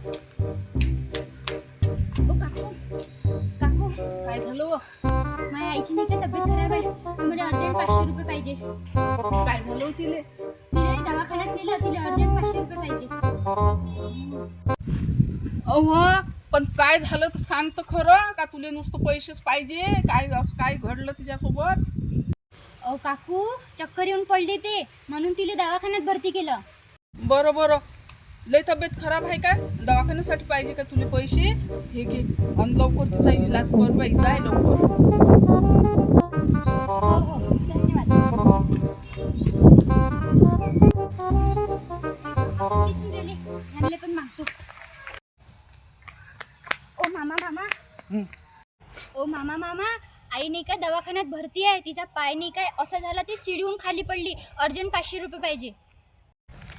ओ काकू काकू. काय झालं व? माझ्या आईची नाही का तब्येत खराब आहे. मला अर्जंट पाचशे रुपये पाहिजे. काय झालं हो तिले? तिला दवाखान्यात नेलं तिला अर्जंट पाचशे रुपये पाहिजे. अहो पण काय झालं तर सांग तर खरं का तुले नुसतं पैसेच पाहिजे? काय असं काय घडलं तिच्यासोबत? अहो काकू चक्कर येऊन पडली ते. म्हणून तिला दवाखान्यात भरती केलं. बरं बरं. लय तब्येत खराब आहे का? दवाखान्यासाठी पाहिजे का तुले पैसे? हे घे. आणि लवकर तिचा इलाज कर बाई. जाय लवकर. पण मागतो ओ मामा मामा. ओ मामा मामा. आई नाही का दवाखान्यात भरती आहे. तिचा पाय नाही काय? असं झाला ती शिडीहून खाली पडली. अर्जंट पाचशे रुपये पाहिजे.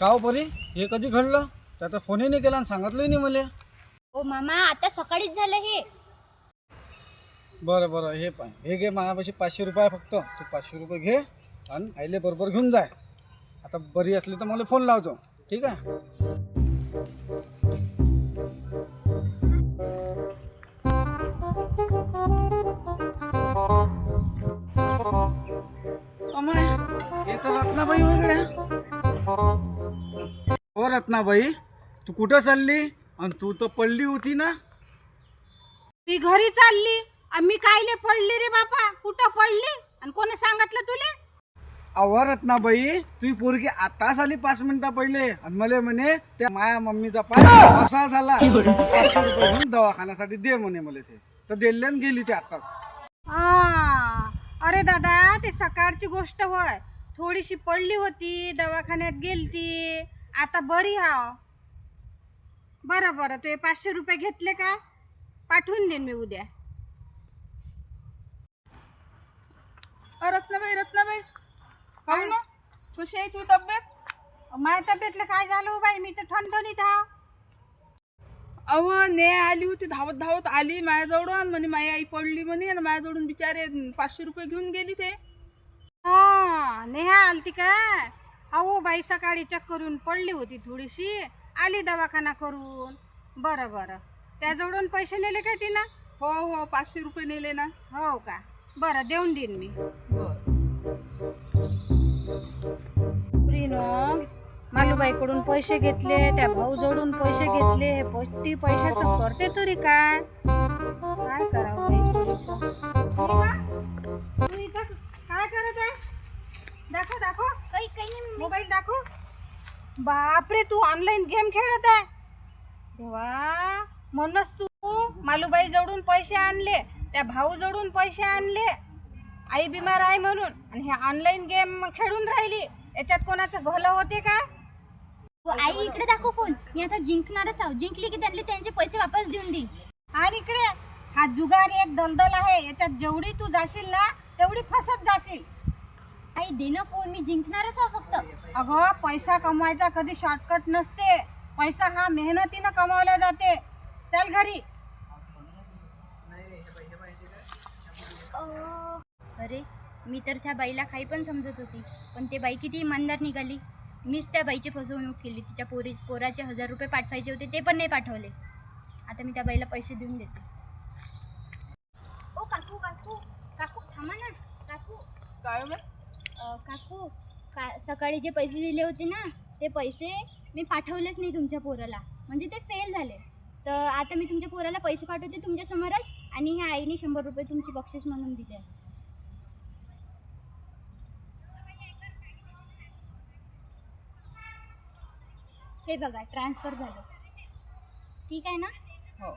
का हो परी? हे कधी घडलं? त्याचा फोनही नाही केला आणि सांगितलंही नाही मला. ओ मामा आता सकाळीच झालं हे. बरं बरं हे पाय. हे घे माझ्यापाशी पाचशे रुपये आहे फक्त. तू पाचशे रुपये घे आणि आईले बरोबर घेऊन जाय. आता बरी असली तर मला फोन लावतो ठीक आहे? हो रत्नाबाई तू कुठं चालली? आणि तू तर पडली होती ना? मी घरी चालली. आणि मी कायले पडली रे बापा? कुठं पडली? आणि कोणी सांगितलं तुले? अवा रत्नाबाई तुझी पोरगी आताच आली पाच मिनिटा पहिले. आणि मला म्हणे त्या माया मम्मीचा पाय असा झाला. पाचशे रुपये घेऊन दवाखान्यासाठी दे म्हणे मला ते. तर दिले आणि गेली ते आताच आ, अरे दादा ते सकाळची गोष्ट होय. थोडीशी पडली होती दवाखान्यात गेलती. आता बरी हाव बरं बरं. तू हे पाचशे रुपये घेतले का? पाठवून देईन मी उद्या. अ, रत्नाबाई रत्नाबाई. काय ना. कशी आहे तुझी तब्येत? माझ्या तब्येतलं काय झालं हो बाई? मी तर ठणठणीत हाव अहो ने आली होती धावत धावत आली माझ्याजवळून. म्हणे माझी आई पडली म्हणे आणि माझ्याजवळून बिचारे पाचशे रुपये घेऊन गेली ते. हा नेहा आलती काय अहो बाई सकाळी चक्करून पडली होती थोडीशी. आली दवाखाना करून. बरं बरं. त्याजवळून पैसे नेले काय तिनं? हो हो पाचशे रुपये नेले ना. हो का? बरं देऊन देईन मी. मालूबाईकडून पैसे घेतले त्या भाऊजवळून पैसे घेतले. हे पैशाचं करते तरी काय? काय करावं बाई पुरीचं? नेहा, तू इथं काय करत आहे दाखव दाखव काही काही नाही मोबाईल दाखव बापरे तू ऑनलाईन गेम खेळत आहे? देवा म्हणूनच तू मालूबाई जवळून पैसे आणले त्या भाऊ जवळून पैसे आणले. आई बिमार आहे म्हणून आणि हे ऑनलाईन गेम खेळून राहिली. याच्यात कोणाचं भलं होते का? हो, आई इकडे दाखव फोन मी आता जिंकणारच आहो. जिंकली की त्यांना त्यांचे पैसे वापस देऊन देईन. आणि इकडे हा जुगार एक दलदल आहे. याच्यात जेवढी तू जाशील ना तेवढी फसत जाशील. आई दे ना फोन मी जिंकणारच आहो फक्त. अगं पैसा कमवायचा कधी शॉर्टकट नसते. पैसा हा मेहनतीनं कमावला जाते. चल घरी. अरे मी तर त्या बाईला काही पण समजत होती पण ते बाई किती इमानदार निघाली. मीच त्या बाईची फसवणूक केली. तिच्या पोरी पोराचे हजार रुपये पाठवायचे होते ते पण नाही पाठवले. आता मी त्या बाईला पैसे देऊन देते. ओ काकू काकू. काकू थांबा ना. काकू. काय? अ, काकू का सकाळी जे पैसे दिले होते ना ते पैसे मी पाठवलेच नाही तुमच्या पोराला. म्हणजे ते फेल झाले. तर आता मी तुमच्या पोराला पैसे पाठवते तुमच्यासमोरच आणि ह्या आईने शंभर रुपये तुमची बक्षीस म्हणून दिले. हे बघा ट्रान्सफर झालं. ठीक आहे ना? हो.